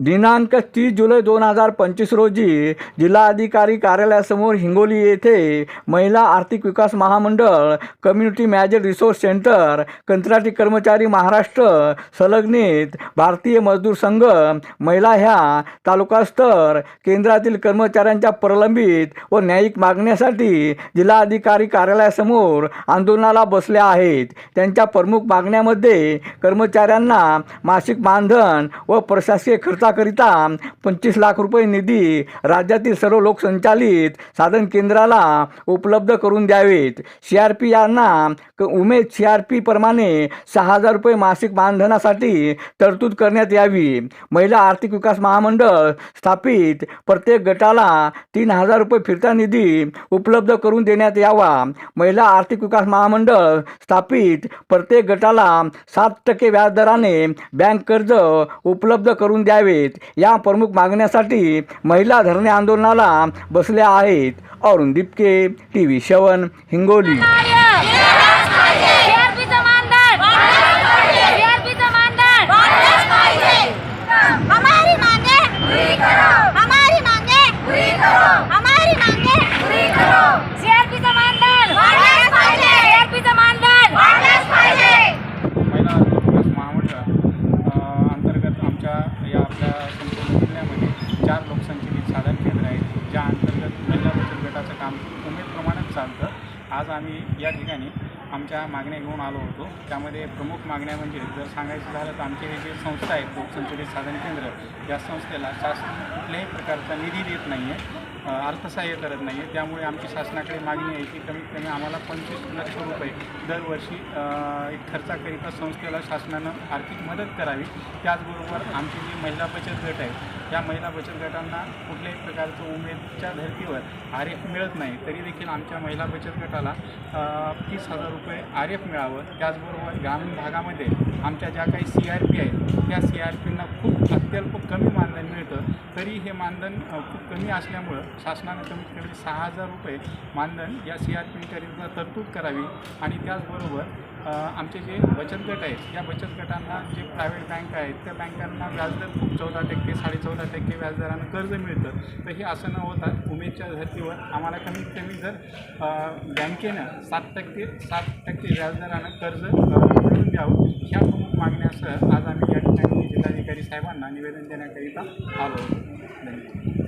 दिनांक तीस जुलै दोन हजार पंचवीस रोजी जिल्हाधिकारी कार्यालयासमोर हिंगोली येथे महिला आर्थिक विकास महामंडळ कम्युनिटी मॅनेजर रिसोर्स सेंटर कंत्राटी कर्मचारी महाराष्ट्र संलग्नित भारतीय मजदूर संघ महिला ह्या तालुकास्तर केंद्रातील कर्मचाऱ्यांच्या प्रलंबित व न्यायिक मागण्यासाठी जिल्हाधिकारी कार्यालयासमोर आंदोलनाला बसल्या आहेत. त्यांच्या प्रमुख मागण्यामध्ये कर्मचाऱ्यांना मासिक मानधन व प्रशासकीय खर्चाकरिता पंचवीस लाख रुपये निधी राज्यातील सर्व लोकसंचालित साधन केंद्राला उपलब्ध करून द्यावेत. सी आर पी यांना उमेद सी आर पी प्रमाणे सहा हजार रुपये मासिक मानधनासाठी तरतूद करण्यात यावी. महिला आर्थिक विकास महामंडळ स्थापित प्रत्येक गटाला तीन हजार रुपये फिरता निधी उपलब्ध करून देण्यात यावा. महिला आर्थिक विकास महामंडळ स्थापित प्रत्येक गटाला सात टक्के व्याजदराने बँक कर्ज उपलब्ध करून द्यावे. आहेत. या प्रमुख मागण्यासाठी महिला धरणे आंदोलनाला बसल्या आहेत. अरुण दिपके टी व्ही शवन हिंगोली. चालतं आज आम्ही या ठिकाणी आमच्या मागण्या घेऊन आलो होतो. त्यामध्ये प्रमुख मागण्या म्हणजे जर सांगायचं झालं तर आमचे हे जे संस्था आहेत लोकसंचलित साधन केंद्र या संस्थेला शासन कुठल्याही प्रकारचा निधी देत नाही आहे अर्थसहाय्य करत नाही आहे त्यामुळे आमची शासनाकडे मागणी आहे की कमीत कमी आम्हाला पंचवीस लक्ष रुपये दरवर्षी एक खर्चाकरिता संस्थेला शासनानं आर्थिक मदत करावी. त्याचबरोबर आमची जी महिला बचत गट आहेत या महिला बचत गटांना कुठल्याही प्रकारचं उमेदच्या धर्तीवर आर एफ मिळत नाही. तरी देखील आमच्या महिला बचत गटाला तीस हजार रुपये आर एफ मिळावं. त्याचबरोबर ग्रामीण भागामध्ये आमच्या ज्या काही सी आर पी आहेत त्या सी आर पींना खूप अत्यल्प कमी मानधन मिळतं. तरी हे मानधन खूप कमी असल्यामुळं शासनानं कमीत कमी सहा हजार रुपये मानधन या सी आर पीकरिता तरतूद करावी. आणि त्याचबरोबर आमचे जे बचत गट आहेत या बचत गटांना जे प्रायव्हेट बँक आहेत त्या बँकांना व्याजदर खूप चौदा टक्के साडेचौदा टक्के व्याजदरानं कर्ज मिळतं. तर हे असं न होता उमेदच्या धर्तीवर आम्हाला कमीत कमी जर बँकेनं सात टक्के सात टक्के व्याजदरानं कर्ज मिळून द्यावं ह्या प्रमुख मागण्यासह आज आम्ही जिल्हाधिकारी साहेबांना निवेदन देण्याकरिता आलो. धन्यवाद.